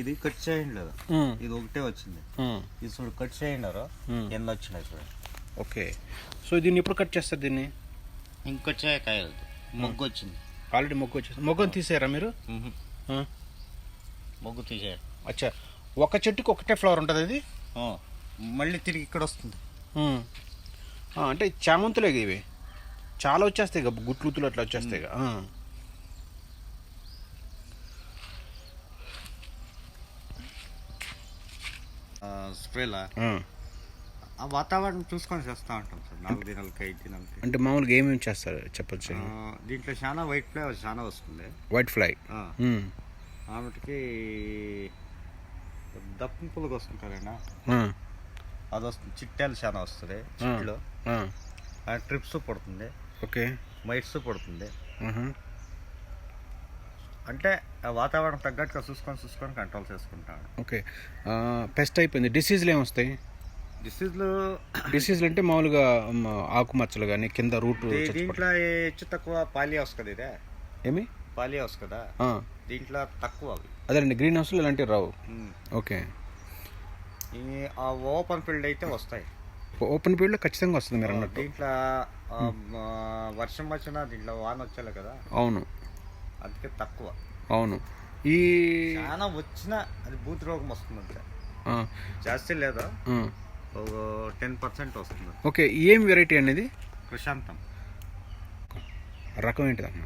ఇది కట్ చేయండి ఇది ఒకటే వచ్చింది. ఇది చూడు కట్ చేయండారు. కింద వచ్చినాయి చూడండి ఓకే. సో దీన్ని ఎప్పుడు కట్ చేస్తారు దీన్ని? ఇంకొచ్చాయి కాయలు మొగ్గు వచ్చింది. ఆల్రెడీ మొగ్గు వచ్చేసి మొగ్గుని తీసారా మీరు? మొగ్గు తీసేయాలి అచ్చా. ఒక చెట్టుకి ఒకటే ఫ్లవర్ ఉంటుంది అది మళ్ళీ తిరిగి ఇక్కడ వస్తుంది. అంటే చామంతులే ఇవి. చాలా వచ్చేస్తాయి గుట్లుతులు అట్లా వచ్చేస్తాయి ఇక. ఆ. స్ప్రేలా ఆ. వాతావరణం చూసుకొని చేస్తూ ఉంటాం సార్ నాలుగు దినాలకి ఐదు దినాలకి. అంటే మామూలుగా ఏమేమి చేస్తారు చెప్పచ్చు దీంట్లో చాలా వైట్ ఫ్లేవర్ చాలా వస్తుంది. వైట్ ఫ్లై ఆ, ఉమ్. ఆమెటికి దప్పం పులుగు ఆ, అది వస్తుంది చిట్టాలు చాలా వస్తుంది చిట్లు. ట్రిప్స్ పడుతుంది. ఓకే. మైట్స్ పడుతుంది. అంటే ఆ వాతావరణం తగ్గట్టుగా చూసుకొని చూసుకొని కంట్రోల్ చేసుకుంటాను ఓకే. పెస్ట్ అయిపోయింది. డిసీజ్లు ఏమొస్తాయి డిసీజ్లు డిసీజ్లు అంటే మామూలుగా ఆకుమచ్చలు కానీ కింద రూట్ దీంట్లో హెచ్చు తక్కువ పాలియా వస్తుంది ఇదే? ఏమి? పాలియా వస్తుంది కదా? దీంట్లో తక్కువ అవి. అదేనండి గ్రీన్ హౌస్లో ఇలాంటివి రావు. ఓకే. ఈ ఆ ఓపెన్ ఫీల్డ్ అయితే వస్తాయి. ఓపెన్ ఫీల్డ్లో ఖచ్చితంగా వస్తుంది మీరు అన్నట్టు. దీంట్లో వర్షం వచ్చినా దీంట్లో వాన వచ్చేలే కదా? అవును. అందుకే తక్కువ. అవును. ఈ చాలా వచ్చినా అది బూత్ రోగం వస్తుంది అంతే జాస్తి లేదా? టెన్ పర్సెంట్ వస్తుంది. ఓకే ఏం వెరైటీ అనేది? కృషాంతం రకం ఏంటిది అన్న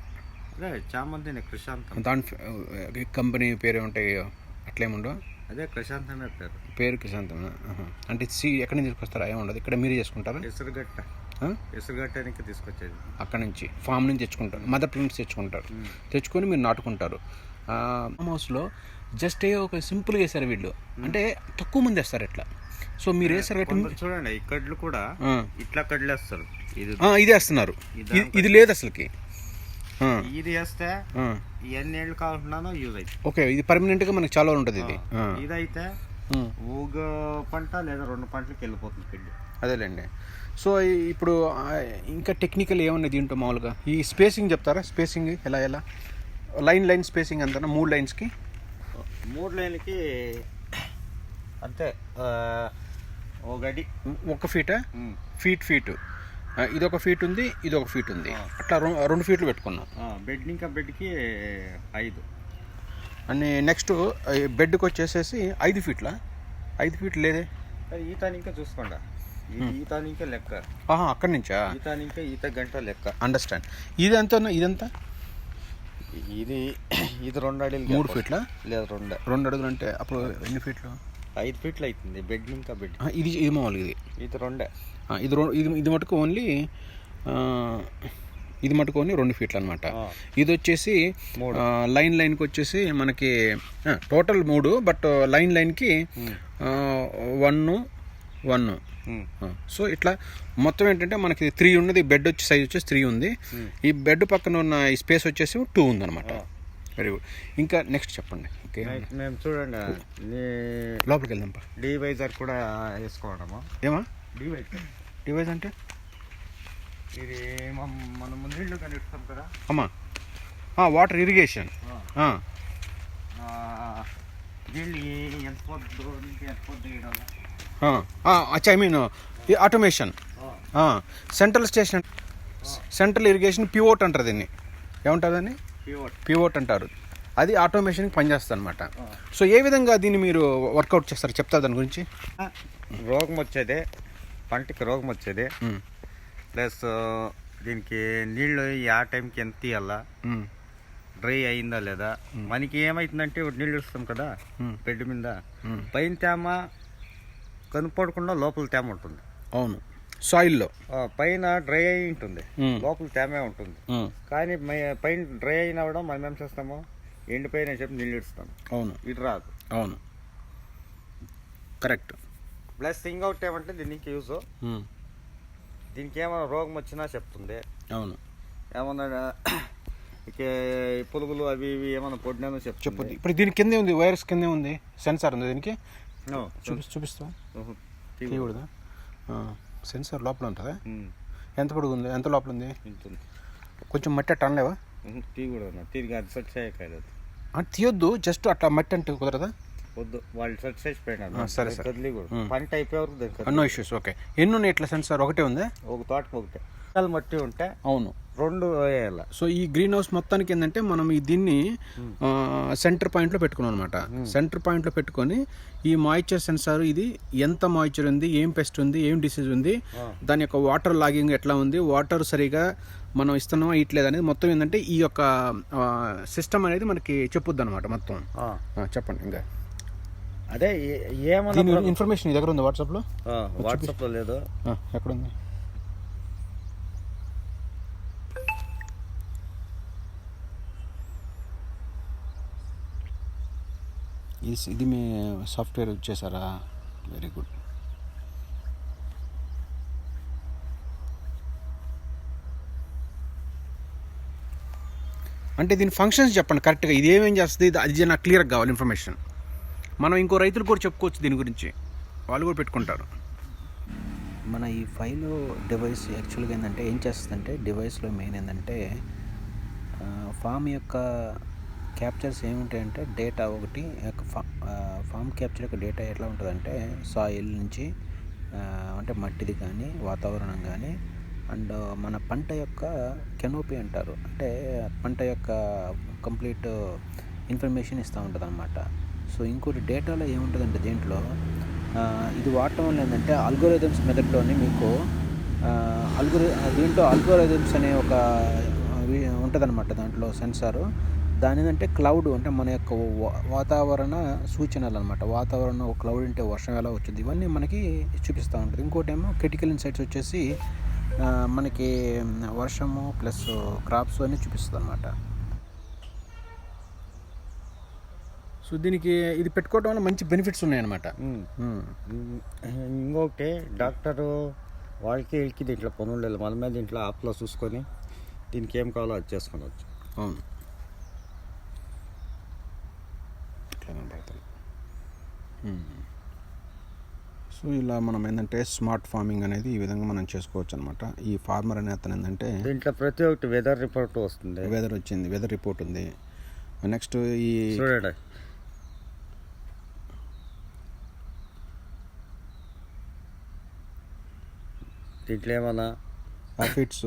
అదే చామంతిని కృషాంతం దాని కంపెనీ పేరు ఉంటాయి అట్లేముండవు? అదే కృషాంతమే పేరు. పేరు కిశాంతం అంటే సి ఎక్కడి నుంచి తీసుకొస్తారా? ఏముండదు. ఇక్కడ మీరే చేసుకుంటారా? ఎసురుగట్ట ఆ? ఎసురుగట్టానికి తీసుకొచ్చేది. అక్కడ నుంచి ఫామ్ నుంచి తెచ్చుకుంటారు. మదర్ ప్లాంట్స్ తెచ్చుకుంటారు. తెచ్చుకొని మీరు నాటుకుంటారు. ఫామ్ హౌస్లో జస్ట్ ఏ ఒక సింపుల్గా వేసారు వీళ్ళు. అంటే తక్కువ మంది వేస్తారు ఇట్లా. సో మీరు వేసారు చూడండి ఈ కడ్లు కూడా. ఇట్లా కడ్లేస్తారు ఇది వేస్తున్నారు. ఇది- లేదు అసలుకి. ఇది వేస్తే. ఎన్ని ఏళ్ళు యూజ్ అవుతుంది ఓకే ఇది పర్మనెంట్గా మనకి చాలా ఉంటుంది ఇది. ఇదైతే. ఊగ పంట లేదా రెండు పంటలకు వెళ్ళిపోతుంది అదేలేండి. సో ఇప్పుడు ఇంకా టెక్నికల్ ఏమన్నా దీంట్లో మామూలుగా? ఈ స్పేసింగ్ చెప్తారా? స్పేసింగ్ ఎలా ఎలా? లైన్ లైన్ స్పేసింగ్ అంతా మూడు లైన్స్కి మూడు లైన్లకి అంతే ఓ గడి ఒక ఫీటా ఫీట్ ఫీట్ ఇది ఒక ఫీట్ ఉంది ఇది ఒక ఫీట్ ఉంది. అట్లా రెండు ఫీట్లు పెట్టుకున్నాం. బెడ్ ఇంకా బెడ్కి ఐదు. అని నెక్స్ట్ బెడ్కి వచ్చేసేసి ఐదు ఫీట్లా ఐదు ఫీట్లు లేదే? ఈతాని ఇంకా చూసుకోండి. ఈ ఈతాని ఇంకా లెక్క. ఆహా అక్కడి నుంచా? ఈతాని ఇంకా ఈత గంట లెక్క. అండర్స్టాండ్. ఇది ఎంత ఇదంతా? ఇది ఇది రెండు అడుగులు మూడు ఫీట్లా? లేదు రెండు. రెండు అడుగులు అంటే అప్పుడు ఎన్ని ఫీట్లు? ఐదు ఫీట్లు అవుతుంది బెడ్ ఇంకా బెడ్. ఇది ఇది మామూలుగా ఇది ఇది రెండే. ఇది ఇది ఇది మటుకు ఓన్లీ ఇది మటుకు ఓన్లీ రెండు ఫీట్లు అనమాట. ఇది వచ్చేసి లైన్ లైన్కి వచ్చేసి మనకి టోటల్ మూడు బట్ లైన్ లైన్కి వన్ వన్. సో ఇట్లా మొత్తం ఏంటంటే మనకి త్రీ ఉన్నది బెడ్ వచ్చి సైజ్ వచ్చేసి త్రీ ఉంది. ఈ బెడ్ పక్కన ఉన్న ఈ స్పేస్ వచ్చేసి టూ ఉందన్నమాట. వెరీ గుడ్ ఇంకా నెక్స్ట్ చెప్పండి. ఓకే మేము చూడండి. లోపలికి వెళ్దాంపా డివైజర్ కూడా వేసుకోవడము? ఏమా? డివైజర్. డివైస్ అంటే? ఇది మనం నీళ్ళు కానీ ఇస్తాం కదా? అమ్మా. వాటర్ ఇరిగేషన్ నీళ్ళు ఎంత పొద్దు ఎంత పొద్దు వేయడం అచ్చా I mean automation central station central irrigation pivot అంటారు దీన్ని. ఏమంటారు దాన్ని? పివోట్ అంటారు. అది ఆటోమేషన్కి పనిచేస్తుంది అనమాట సో ఏ విధంగా దీన్ని మీరు వర్కౌట్ చేస్తారు? చెప్తారు దాని గురించి? రోగం వచ్చేది పంటకి రోగం వచ్చేది. ప్లస్ దీనికి నీళ్ళు ఆ టైంకి ఎంత తీయాలా. డ్రై అయిందా లేదా? మనకి ఏమైతుందంటే నీళ్ళు ఇస్తాం కదా. బెడ్ మీద. పైన తేమ కనుపడకుండా లోపల తేమ ఉంటుంది. అవును. సాయిల్లో. పైన డ్రై అయి ఉంటుంది. లోపల తేమే ఉంటుంది. కానీ పైన డ్రై అయినా కూడా మనం ఏం చేస్తాము? ఎండిపోయిన చెప్పి నీళ్ళు ఇస్తాం అవును. ఇది రాదు. అవును. కరెక్ట్. ప్లస్ థింగ్ అవుట్ ఏమంటే దీనికి యూజ్. దీనికి ఏమైనా రోగం వచ్చినా చెప్తుంది. అవును. ఏమన్నా పురుగులు అవి ఇవి ఏమైనా పొడినానో చెప్పొద్దు. చెప్తుంది ఇప్పుడు దీని కిందే ఉంది వైరస్ కిందే ఉంది. సెన్సార్ ఉంది దీనికి. చూపి చూపిస్తా. తీయకూడదా సెన్సార్ లోపల ఉంటుందా. ఎంత పొడుగు ఉంది ఎంత లోపల ఉంది? కొంచెం మట్టి అట్ట అనలేవా. టీ కూడా తిరిగి అది. సెట్ చేయకాయలేదు తీయొద్దు జస్ట్ అట్లా మట్టి అంటే కుదరదా? వద్దు వాళ్ళు సెట్ చేసిపోయినారు సరే, సరే. కదిలి కూడా పంట అయిపోయే వరకు నో ఇష్యూస్ ఓకే. ఎన్ని ఉన్నాయి ఇట్లా సెన్సార్? ఒకటే ఉందా? ఒక తోటకు ఒకటే. మొక్కలు మట్టి ఉంటే అవును. రెండు వేయాల. సో ఈ గ్రీన్ హౌస్ మొత్తానికి ఏంటంటే మనం ఈ దీన్ని సెంటర్ పాయింట్లో పెట్టుకున్నాం అనమాట సెంటర్ పాయింట్లో పెట్టుకొని ఈ మాయిశ్చర్ సెన్సార్ ఇది ఎంత మాయిశ్చర్ ఉంది ఏం పెస్ట్ ఉంది ఏం డిసీజ్ ఉంది దాని యొక్క వాటర్ లాగింగ్ ఎట్లా ఉంది వాటర్ సరిగా మనం ఇస్తున్నామా ఇట్లేదు అనేది మొత్తం ఏంటంటే ఈ యొక్క సిస్టమ్ అనేది మనకి చెప్పుద్ది అనమాట మొత్తం. చెప్పండి ఇంకా. అదే ఏమన్నా ఇన్ఫర్మేషన్ దగ్గర ఉంది వాట్సాప్లో? వాట్సాప్లో లేదు. ఎక్కడ ఉంది ఇది మీ సాఫ్ట్వేర్ వచ్చేసారా వెరీ గుడ్ అంటే దీని ఫంక్షన్స్ చెప్పండి కరెక్ట్గా ఇది ఏమేం చేస్తుంది? అది నాకు క్లియర్గా కావాలి ఇన్ఫర్మేషన్ మనం ఇంకో రైతులు కూడా చెప్పుకోవచ్చు దీని గురించి. వాళ్ళు కూడా పెట్టుకుంటారు. మన ఈ ఫైల్ డివైస్ యాక్చువల్గా ఏంటంటే ఏం చేస్తుందంటే డివైస్లో మెయిన్ ఏంటంటే ఫామ్ యొక్క క్యాప్చర్స్ ఏమిటంటే డేటా ఒకటి యొక్క ఫా- ఫామ్ క్యాప్చర్ యొక్క డేటా ఎట్లా ఉంటుందంటే సాయిల్ నుంచి అంటే మట్టిది కానీ వాతావరణం కానీ అండ్ మన పంట యొక్క కెనోపీ అంటారు. అంటే పంట యొక్క కంప్లీట్ ఇన్ఫర్మేషన్ ఇస్తూ ఉంటుంది అనమాట సో ఇంకోటి డేటాలో ఏముంటుందంటే దీంట్లో ఇది వాడటం వల్ల ఏంటంటే అల్గోరిథమ్స్ మెథడ్లోని మీకు అల్గోరి దీంట్లో అల్గోరిథమ్స్ అనే ఒక ఉంటుందన్నమాట దాంట్లో సెన్సారు. దాని ఏంటంటే క్లౌడ్ అంటే మన యొక్క వాతావరణ సూచనలు అనమాట వాతావరణం క్లౌడ్ అంటే వర్షం ఎలా వచ్చింది ఇవన్నీ మనకి చూపిస్తూ ఉంటుంది. ఇంకోటి ఏమో క్రిటికల్ ఇన్సైట్స్ వచ్చేసి మనకి వర్షము ప్లస్ క్రాప్స్ అన్నీ చూపిస్తుంది అనమాట సో దీనికి ఇది పెట్టుకోవడం వల్ల మంచి బెనిఫిట్స్ ఉన్నాయన్నమాట. ఇంకొకటి డాక్టరు వాళ్ళకి వీళ్ళకి దీంట్లో పనులు లేదు మన మీద దీంట్లో యాప్లో చూసుకొని దీనికి ఏం కావాలో అది చేసుకునవచ్చు అవును. ఇట్లా కనపడుతుంది మ్మ్. సో ఇలా మనం ఏంటంటే స్మార్ట్ ఫార్మింగ్ అనేది ఈ విధంగా మనం చేసుకోవచ్చు అనమాట ఈ ఫార్మర్ అనే అతను ఏంటంటే దీంట్లో ప్రతి ఒక్కటి వెదర్ రిపోర్ట్ వస్తుంది. వెదర్ వచ్చింది వెదర్ రిపోర్ట్ ఉంది. నెక్స్ట్ ఈ చూడండి. దీంట్లో ఏమన్నా? ఆఫిడ్స్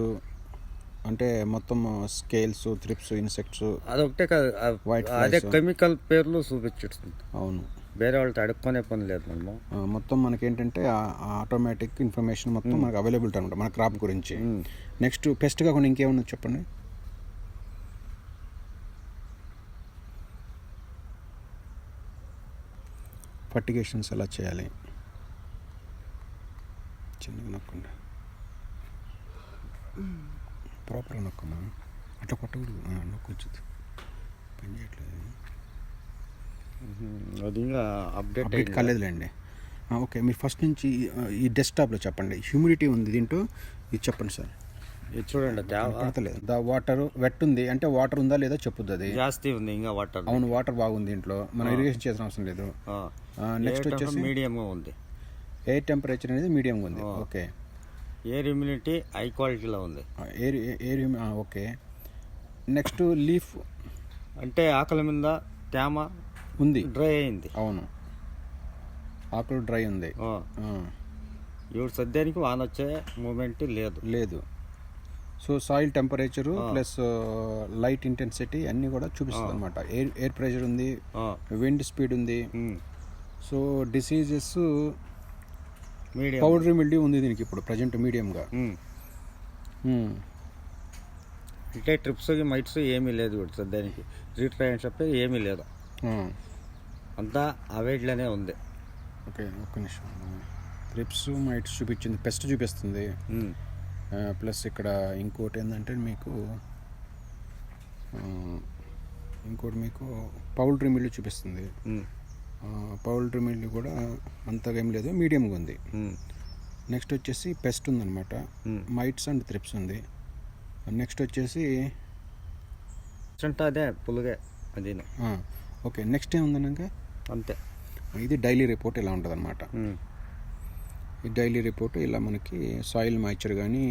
అంటే మొత్తం స్కేల్స్ థ్రిప్స్ ఇన్సెక్ట్స్. అదొకటే కాదు అదే flies. కెమికల్ పేర్లు చూపించుతుంది. అవును. వేరే వాళ్ళతో అడుక్కునే పని లేదు మనము. ఆ, మొత్తం మనకి ఏంటంటే ఆటోమేటిక్ ఇన్ఫర్మేషన్ మొత్తం మనకు అవైలబిలిటీ అనమాట మన క్రాప్ గురించి. నెక్స్ట్ పెస్ట్ కాకుండా ఇంకేమన్నా చెప్పండి? ఫర్టిగేషన్స్ ఎలా చేయాలి? చిన్నగా నొక్కండి. ప్రాపర్గా నొక్కమ్మా. అట్లా కొట్టకూడదు. ఆ, నొక్కొచ్చుది పని చేయట్లేదు. అది ఇంకా అప్డేట్ అప్డేట్ కాలేదులేండి. ఓకే. మీరు ఫస్ట్ నుంచి ఈ డెస్క్టాప్లో చెప్పండి. హ్యూమిడిటీ ఉంది దీంట్లో. ఇది చెప్పండి సార్. ఇది చూడండి పడతలేదు. దా వాటర్ వెట్ ఉంది. అంటే వాటర్ ఉందా లేదా చెప్పుద్ది అది? జాస్తి ఉంది ఇంకా వాటర్ అవును వాటర్ బాగుంది దీంట్లో. మనం ఇరిగేషన్ చేసిన అవసరం లేదు. నెక్స్ట్ వచ్చేసి మీడియం ఉంది. ఎయిర్ టెంపరేచర్ అనేది మీడియంగా ఉంది. ఓకే. ఎయిర్ ఇమ్యూనిటీ హై క్వాలిటీలో ఉంది. Air air okay. Next leaf అంటే ఆకలి మీద తేమ ఉంది. డ్రై అయింది. అవును. ఆకులు డ్రై ఉంది. ఇప్పుడు సద్యానికి వాన వచ్చే మూమెంట్ లేదు. లేదు. So soil temperature plus light intensity అన్నీ కూడా చూపిస్తుంది అనమాట ఎయిర్ ఎయిర్ ప్రెషర్ ఉంది విండ్ స్పీడ్ ఉంది. So diseases medium. Powder mildew ఉంది దీనికి ఇప్పుడు ప్రజెంట్ మీడియంగా. అంటే ట్రిప్స్ మైట్స్ ఏమీ లేదు ఇప్పుడు సద్యానికి రీట్రైన్ చెప్పి ఏమీ లేదు. అంతా అవేడ్లోనే ఉంది. ఓకే ఒక్క నిమిషం. ట్రిప్స్ మైట్స్ చూపించింది పెస్ట్ చూపిస్తుంది. ప్లస్ ఇక్కడ ఇంకోటి ఏంటంటే మీకు ఇంకోటి మీకు పౌల్ట్రీ మిల్లు చూపిస్తుంది. పౌల్ట్రీ మిల్లు కూడా అంతగా ఏం లేదు మీడియంగా ఉంది. నెక్స్ట్ వచ్చేసి పెస్ట్ ఉందన్నమాట. మైట్స్ అండ్ త్రిప్స్ ఉంది. నెక్స్ట్ వచ్చేసి అదే పులుగే అది ఓకే నెక్స్ట్ ఏముందన్నాక అంతే. ఇది డైలీ రిపోర్ట్ ఇలా ఉంటుంది అనమాట ఈ డైలీ రిపోర్ట్ ఇలా మనకి సాయిల్ మాయిచర్ కానీ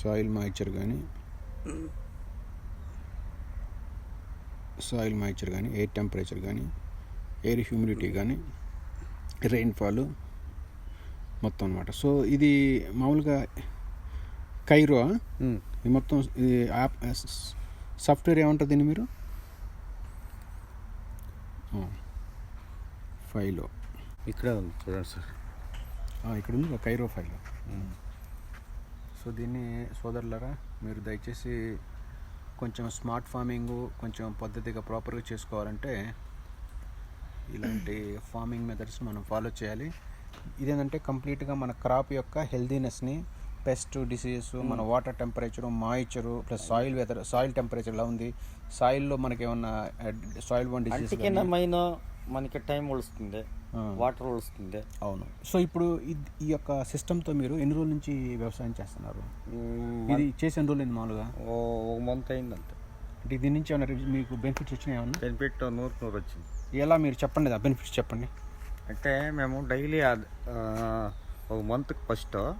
సాయిల్ మాయిచర్ కానీ సాయిల్ మాయిచర్ కానీ ఎయిర్ టెంపరేచర్ కానీ ఎయిర్ హ్యూమిడిటీ కానీ రెయిన్ఫాల్ మొత్తం అనమాట సో ఇది మామూలుగా కైరో. ఈ మొత్తం ఇది యాప్ సాఫ్ట్వేర్ ఏమంటుంది దీన్ని మీరు? ఫైలో. ఇక్కడే చూడండి సార్. ఇక్కడ ఉంది కైరో ఫైల్. సో దీన్ని సోదరులరా మీరు దయచేసి కొంచెం స్మార్ట్ ఫార్మింగ్ కొంచెం పద్ధతిగా ప్రాపర్గా చేసుకోవాలంటే ఇలాంటి ఫార్మింగ్ మెథడ్స్ మనం ఫాలో చేయాలి. ఇదేంటంటే కంప్లీట్గా మన క్రాప్ యొక్క హెల్దీనెస్ని పెస్ట్ డిసీజెస్ మన water temperature moisture plus soil weather soil temperature ఎలా ఉంది. సాయిల్లో మనకి ఏమన్నా సాయిల్ వన్ డిసీజ్ మనకి టైం ఉడుస్తుంది వాటర్ ఉడుస్తుంది అవును. సో ఇప్పుడు ఈ యొక్క సిస్టంతో మీరు ఎన్ని రోజుల నుంచి వ్యవసాయం చేస్తున్నారు? ఇది చేసి ఎన్ని రోజులు మామూలుగా? ఒక మంత్ అయిందంతే. అంటే దీని నుంచి ఏమన్నా రిజ- మీకు బెనిఫిట్స్ వచ్చినాయి ఏమన్నా? బెనిఫిట్ నూరు నూరు వచ్చింది. ఎలా మీరు చెప్పండి ఆ బెనిఫిట్స్ చెప్పండి. అంటే మేము డైలీ ఒక మంత్కి ఫస్ట్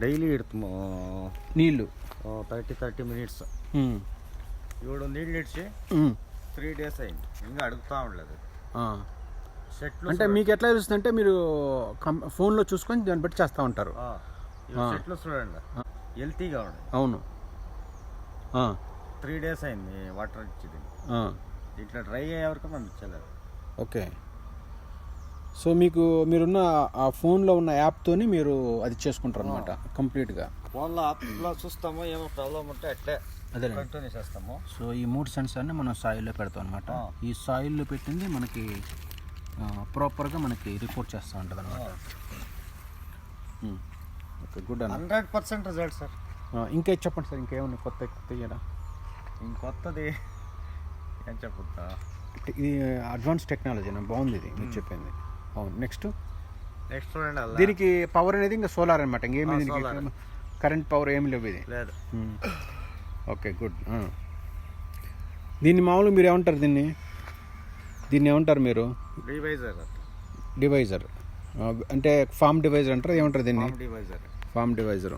డైలీ ఇడుతాము నీళ్ళు. Thirty thirty minutes. ఏడు నీళ్ళు ఇడిచి. త్రీ డేస్ అయింది. ఇంకా అడుగుతా ఉండలేదు. ఆ. చెట్లు అంటే మీకు ఎట్లా తెలుస్తుంది అంటే మీరు ఫోన్లో చూసుకొని దాన్ని బట్టి చేస్తూ ఉంటారు. చెట్లు చూడండి. హెల్తీగా ఉన్నాయి అవును. త్రీ డేస్ అయింది వాటర్ ఇచ్చింది. ఇట్లా డ్రై అయ్యే వరకు మనం ఇచ్చలేదు ఓకే. సో మీకు మీరున్న ఆ ఫోన్లో ఉన్న యాప్తోని మీరు అది చేసుకుంటారు అనమాట కంప్లీట్గా. ఫోన్లో యాప్లో చూస్తాము ఏమో ప్రాబ్లం ఉంటే అట్లే అదే కంటిన్యూ చేస్తాము. సో ఈ మూడు సెన్సార్ని మనం సాయిల్లో పెడతాం అనమాట. ఈ సాయిల్లో పెట్టింది మనకి ప్రాపర్గా మనకి రిపోర్ట్ చేస్తూ ఉంటుంది అనమాట ఓకే గుడ్ అన్న. Hundred percent result sir. ఇంకా చెప్పండి సార్ ఇంకేమన్నా కొత్త కొత్త? ఇంకొత్తది ఇది అడ్వాన్స్ టెక్నాలజీ బాగుంది ఇది మీరు చెప్పింది. అవును నెక్స్ట్ నెక్స్ట్ దీనికి పవర్ అనేది ఇంకా సోలార్ అనమాట ఇంకేమి దీనికి. కరెంట్ పవర్ ఏమి లేవు ఇది. లేదు. ఓకే గుడ్ దీన్ని మామూలుగా మీరు ఏమంటారు దీన్ని? దీన్ని ఏమంటారు మీరు? డివైజర్ డివైజర్ అంటే ఫామ్ డివైజర్ అంటారు ఏమంటారు దీన్ని? డివైజర్ ఫామ్ డివైజర్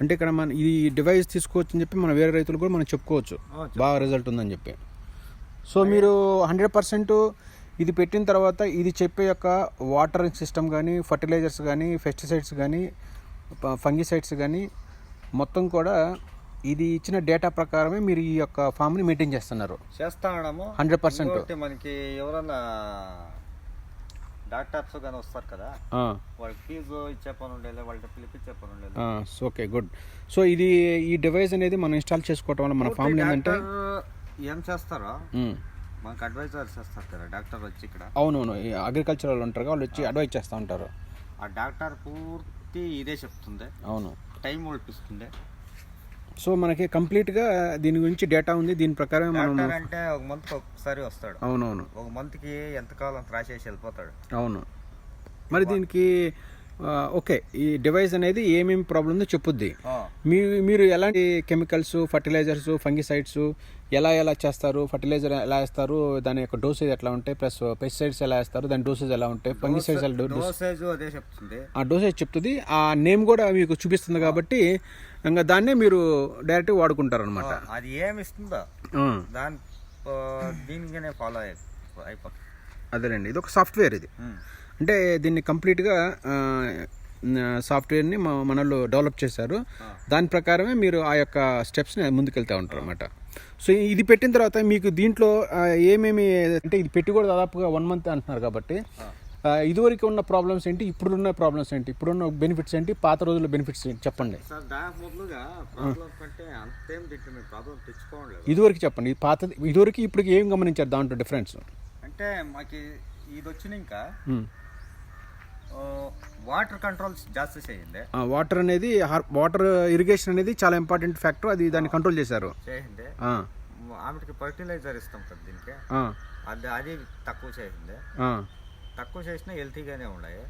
అంటే ఇక్కడ మన ఈ డివైస్ తీసుకోవచ్చు అని చెప్పి మన వేరే రైతులు కూడా మనం చెప్పుకోవచ్చు. బాగా రిజల్ట్ ఉందని చెప్పి. సో మీరు హండ్రెడ్ పర్సెంట్ ఇది పెట్టిన తర్వాత ఇది చెప్పే యొక్క వాటరింగ్ సిస్టమ్ కానీ ఫర్టిలైజర్స్ కానీ పెస్టిసైడ్స్ కానీ ఫంగిసైడ్స్ కానీ మొత్తం కూడా ఇది ఇచ్చిన డేటా ప్రకారమే మీరు ఈ యొక్క ఫామ్ని మెయింటైన్ చేస్తున్నారు. చేస్తా 100%. ఇంకోటి మనకి ఎవరన్నా డాక్టర్స్ కానీ వస్తారు కదా వాళ్ళకి ఫీజు ఇచ్చే పని ఉండేది వాళ్ళకి పిలిపించే పని ఉండేది ఓకే గుడ్ సో ఇది ఈ డివైస్ అనేది మనం ఇన్స్టాల్ చేసుకోవటం వల్ల మన ఫామ్లో ఏంటంటే డాక్టర్ ఏం చేస్తారో మనకు అడ్వైజర్ చేస్తారు కదా డాక్టర్ వచ్చి ఇక్కడ. అవునవును అగ్రికల్చర్ వాళ్ళు ఉంటారు వాళ్ళు వచ్చి అడ్వైజ్ చేస్తూ ఉంటారు. ఆ డాక్టర్ పూర్తి ఇదే చెప్తుంది అవును. టైం ఒడిపిస్తుంది సో మనకి కంప్లీట్గా దీని గురించి డేటా ఉంది. దీని ప్రకారం మనం డాక్టర్ అంటే ఒక మంత్ ఒకసారి వస్తాడు. అవునవును. ఒక మంత్కి ఎంతకాలం రాసేసి వెళ్ళిపోతాడు. అవును. మరి దీనికి ఆ, ఓకే. ఈ డివైస్ అనేది ఏమేమి ప్రాబ్లం ఉందో చెప్పుద్ది. ఆ, మీ మీరు ఎలాంటి కెమికల్స్ ఫర్టిలైజర్స్ ఫంగిసైడ్స్ ఎలా ఎలా చేస్తారు? ఫర్టిలైజర్ ఎలా వేస్తారు? దాని యొక్క డోసేజ్ ఎట్లా ఉంటాయి ప్లస్ పెస్టిసైడ్స్ ఎలా వేస్తారు? దాని డోసేజ్ ఎలా ఉంటాయి ఫంగిసైడ్స్ ఎలా డోసేజ్ అదే చెప్తుంది. ఆ డోసేజ్ చెప్తుంది. ఆ నేమ్ కూడా మీకు చూపిస్తుంది కాబట్టి ఇంకా దాన్నే మీరు డైరెక్ట్ వాడుకుంటారు అనమాట అది ఏమి ఇస్తుందో దాని దీనికనే ఫాలో అయ్యి అయిపోతుంది అదేనండి ఇది ఒక సాఫ్ట్వేర్ ఇది. అంటే దీన్ని కంప్లీట్గా సాఫ్ట్వేర్ని మనలో డెవలప్ చేశారు. దాని ప్రకారమే మీరు ఆ యొక్క స్టెప్స్ని ముందుకెళ్తూ ఉంటారు అనమాట సో ఇది పెట్టిన తర్వాత మీకు దీంట్లో ఏమేమి అంటే ఇది పెట్టి కూడా దాదాపుగా వన్ మంత్ అంటున్నారు కాబట్టి ఇదివరకు ఉన్న ప్రాబ్లమ్స్ ఏంటి? ఇప్పుడున్న ప్రాబ్లమ్స్ ఏంటి? ఇప్పుడున్న బెనిఫిట్స్ ఏంటి? పాత రోజుల బెనిఫిట్స్ ఏంటి? చెప్పండి. ఇదివరకు చెప్పండి. పాత ఇదివరకు ఇప్పటికి ఏం గమనించారు దాంట్లో డిఫరెన్స్ అంటే మాకు ఇది వచ్చిన ఇంకా వాటర్ కంట్రోల్ జాస్తి చేయండి వాటర్ అనేది వాటర్ ఇరిగేషన్ అనేది చాలా ఇంపార్టెంట్ ఫ్యాక్టర్ అది దాన్ని కంట్రోల్ చేశారు. చేయండి ఆమెకి ఫర్టిలైజర్ ఇస్తాం కదా దీనికి. అది అది తక్కువ ఆ, తక్కువ చేసినా హెల్తీగానే ఉన్నాయి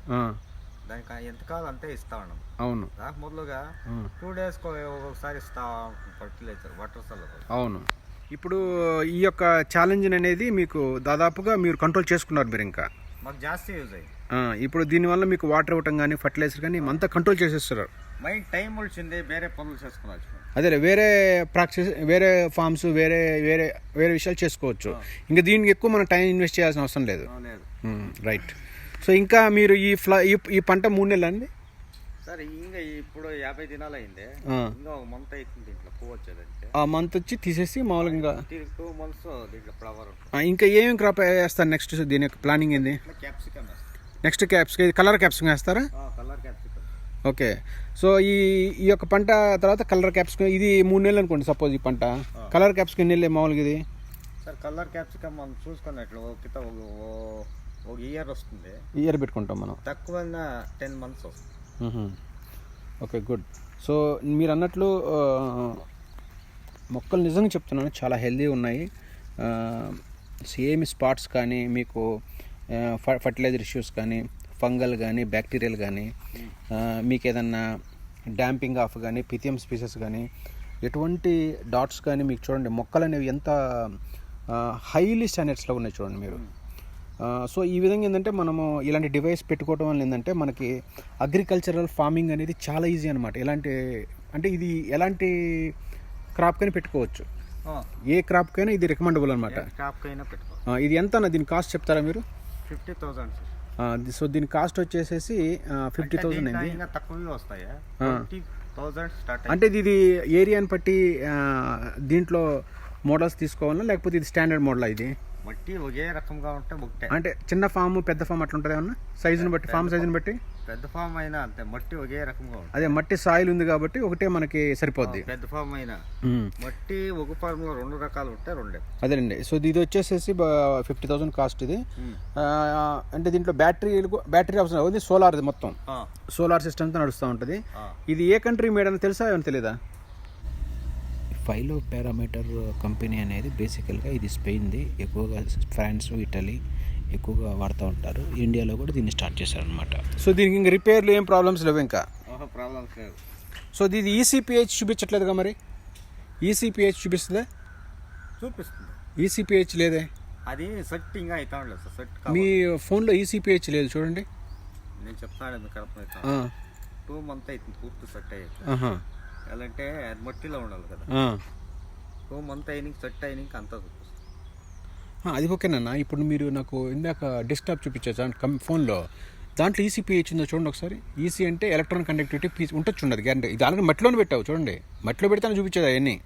దానికి ఎంతకాలం అంతే ఇస్తా ఉన్నాం. అవును. దానికి మొదలుగా టూ డేస్కి ఒక్కొక్కసారి ఇస్తా ఫర్టిలైజర్ వాటర్ సల్లో అవును. ఇప్పుడు ఈ యొక్క ఛాలెంజ్ అనేది మీకు దాదాపుగా మీరు కంట్రోల్ చేసుకున్నారు మీరు ఇంకా. మాకు జాస్తి యూజ్ అయ్యింది. ఆ, ఇప్పుడు దీనివల్ల మీకు వాటర్ ఇవ్వటం కానీ ఫర్టిలైజర్ కానీ అంతా కంట్రోల్ చేసేస్తున్నారు. మైండ్ టైం వచ్చింది వేరే పనులు చేసుకోవచ్చు అదే వేరే ప్రాక్టీస్ వేరే ఫార్మ్స్ వేరే వేరే వేరే విషయాలు చేసుకోవచ్చు. ఇంకా దీనికి ఎక్కువ మనం టైం ఇన్వెస్ట్ చేయాల్సిన అవసరం లేదు. లేదు. రైట్ సో ఇంకా మీరు ఈ ఫ్లా ఈ- ఈ పంట మూడు నెలలు అండి? సరే ఇంకా ఇప్పుడు యాభై దినాలు అయింది. ఇంకా ఒక మంత్ అవుతుంది దీంట్లో పువ్వు వచ్చేదంటే ఆ మంత్ వచ్చి తీసేసి మామూలుగా ఇంకా టూ మంత్స్ దీంట్లో ఫ్లవర్ ఇంకా ఏమేమి క్రాప్ వేస్తారు నెక్స్ట్ దీని యొక్క ప్లానింగ్ ఏంది? Capsicum next caps colour capsicum వేస్తారా? Colour capsicum okay. సో ఈ ఈ యొక్క పంట తర్వాత కలర్ క్యాప్సికం ఇది మూడు నెలలు అనుకోండి సపోజ్ ఈ పంట. కలర్ క్యాప్సికం ఎన్ని నెలలు మామూలుగా ఇది? సార్ కలర్ క్యాప్సికమ్ మనం చూసుకున్నట్లు ఒక కిత ఒక ఇయర్ వస్తుంది. ఇయర్ పెట్టుకుంటాం మనం. తక్కువ టెన్ మంత్స్ వస్తుంది. ఓకే గుడ్ సో మీరు అన్నట్లు మొక్కలు నిజంగా చెప్తున్నాను చాలా హెల్దీ ఉన్నాయి. సేమ్ స్పాట్స్ కానీ మీకు ఫర్టిలైజర్ ఇష్యూస్ కానీ ఫంగల్ కానీ బ్యాక్టీరియల్ కానీ మీకు ఏదన్నా డ్యాంపింగ్ ఆఫ్ కానీ పిథియం స్పీసెస్ కానీ ఎటువంటి డాట్స్ కానీ మీకు చూడండి మొక్కలు అనేవి ఎంత హైలీ స్టాండర్డ్స్లో ఉన్నాయి చూడండి మీరు. సో ఈ విధంగా ఏంటంటే మనము ఇలాంటి డివైస్ పెట్టుకోవడం వల్ల ఏంటంటే మనకి అగ్రికల్చరల్ ఫార్మింగ్ అనేది చాలా ఈజీ అనమాట ఎలాంటి అంటే ఇది ఎలాంటి క్రాప్ కైనా పెట్టుకోవచ్చు. ఏ క్రాప్ కైనా ఇది రికమెండబుల్ అనమాట ఇది ఎంత అన్న దీని కాస్ట్ చెప్తారా మీరు? ఫిఫ్టీ థౌసండ్ సో దీని కాస్ట్ వచ్చేసేసి ఫిఫ్టీ థౌసండ్ అయింది. వస్తాయా? అంటే ఇది- ఏరియాని బట్టి దీంట్లో మోడల్స్ తీసుకోవాలా లేకపోతే ఇది స్టాండర్డ్ మోడల్ ఇది? మట్టి ఒకే రకంగా ఉంటే ఒకటే అంటే చిన్న ఫామ్ పెద్ద ఫామ్ అట్లా ఉంటుంది ఏమన్నా? సైజుని బట్టి ఫామ్ సైజుని బట్టి? పెద్ద ఫామ్ అయినా అంతే మట్టి ఒకే రకంగా ఉంటుంది. అదే మట్టి సాయిల్ ఉంది కాబట్టి ఒకటే మనకి సరిపోద్ది. పెద్ద ఫామ్ అయినా. మట్టి ఒక ఫామ్లో రెండు రకాలు ఉంటే రెండే. అదేనండి. సో ఇది వచ్చేసేసి ఫిఫ్టీ థౌసండ్ కాస్ట్ ఇది. అంటే దీంట్లో బ్యాటరీ బ్యాటరీ అవసరం అవుతుంది సోలార్ మొత్తం. సోలార్ సిస్టమ్తో నడుస్తూ ఉంటుంది. ఇది ఏ కంట్రీ మేడ్ అని తెలుసా ఏమని తెలీదా? ఫైలో పారామీటర్ కంపెనీ అనేది బేసికల్గా ఇది స్పెయిన్ది. ఎక్కువగా ఫ్రాన్స్ ఇటలీ ఎక్కువగా వాడుతూ ఉంటారు. ఇండియాలో కూడా దీన్ని స్టార్ట్ చేశారనమాట సో దీనికి ఇంకా రిపేర్లు ఏం ప్రాబ్లమ్స్ లేవు ఇంకా? ప్రాబ్లమ్స్ లేదు సో ఇది ఈసీపీహెచ్ చూపించట్లేదుగా మరి? ఈసీపీహెచ్ చూపిస్తుందా? చూపిస్తుంది. ఈసీపీహెచ్ లేదే? అది సెట్ ఇంకా అవుతా ఉండలేదు సార్ సెట్ మీ ఫోన్లో ఈసీపీహెచ్ లేదు చూడండి. నేను చెప్తాను ఆ, టూ మంత్ అవుతుంది పూర్తి సెట్ అయ్యి ఆహా, ఎలాంటే అది మట్టిలో ఉండాలి కదా. టూ మంత్ అయిన సెట్ అయినాక అంతా అది ఓకేనన్నా ఇప్పుడు మీరు నాకు ఇందాక డెస్క్టాప్ చూపించారు కం ఫోన్లో. దాంట్లో E ఈసీపీహెచ్ ఉందో చూడండి ఒకసారి. ఈసీ అంటే ఎలక్ట్రానిక్ కండక్టివిటీ పీస్ ఉండొచ్చు ఉండదు గ్యారంటీ ఇది ఆల్రెడీ మట్టిలోనే పెట్టావు చూడండి. మట్టిలో పెడితే చూపించేది అవన్నీ.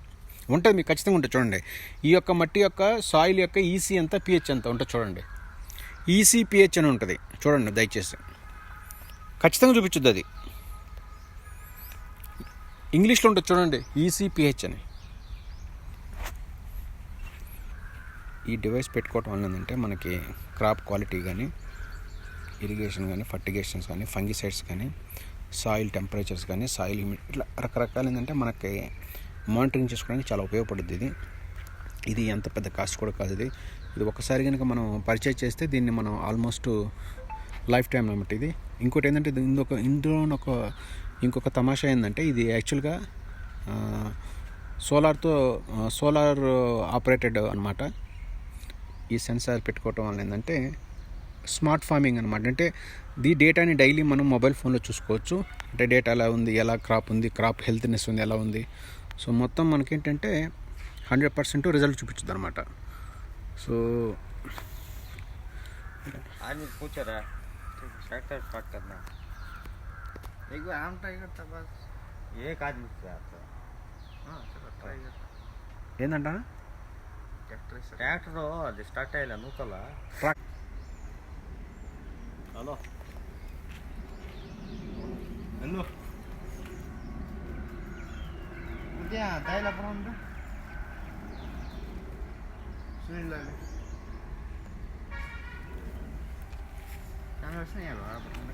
ఉంటుంది మీకు ఖచ్చితంగా ఉంటుంది చూడండి. ఈ యొక్క మట్టి యొక్క సాయిల్ యొక్క ఈసీ ఎంత పిహెచ్ ఎంత ఉంటుంది చూడండి. ఈసీ పిహెచ్ అని ఉంటుంది. చూడండి దయచేసి. ఖచ్చితంగా చూపించుద్ది అది. ఇంగ్లీష్లో ఉంటుంది చూడండి ఈసీపీహెచ్ అని. ఈ డివైస్ పెట్టుకోవటం వల్ల ఏంటంటే మనకి క్రాప్ క్వాలిటీ కానీ ఇరిగేషన్ కానీ ఫర్టిగేషన్స్ కానీ ఫంగిసైడ్స్ కానీ సాయిల్ టెంపరేచర్స్ కానీ సాయిల్ ఇట్లా రకరకాలు ఏంటంటే మనకి మానిటరింగ్ చేసుకోవడానికి చాలా ఉపయోగపడుద్ది ఇది. ఇది ఎంత పెద్ద కాస్ట్ కూడా కాదు ఇది. ఇది ఒకసారి కనుక మనం పర్చేజ్ చేస్తే దీన్ని మనం ఆల్మోస్ట్ లైఫ్ టైం అనమాట ఇది. ఇంకోటి ఏంటంటే ఇది ఇందులో ఒక ఇంకొక తమాషా ఏంటంటే ఇది యాక్చువల్గా సోలార్తో సోలార్ ఆపరేటెడ్ అనమాట ఈ సెన్సార్ పెట్టుకోవటం వల్ల ఏంటంటే స్మార్ట్ ఫార్మింగ్ అనమాట అంటే ది డేటాని డైలీ మనం మొబైల్ ఫోన్లో చూసుకోవచ్చు. అంటే డేటా ఎలా ఉంది ఎలా క్రాప్ ఉంది క్రాప్ హెల్త్నెస్ ఉంది ఎలా ఉంది. సో మొత్తం మనకేంటంటే హండ్రెడ్ పర్సెంట్ రిజల్ట్ చూపించదు అనమాట సో కూర్చోరా. एक बार हम ट्राई करता बस। हाँ, ये काज मिल गया तो ये ना? डा ट्रैक्टर हो अभी स्टार्ट है लेनु कला ट्रक हेलो। हेलो। मुझे आ दाई ला पड़ा हूँ सुनील कहाँ से नहीं आ रहा पड़ा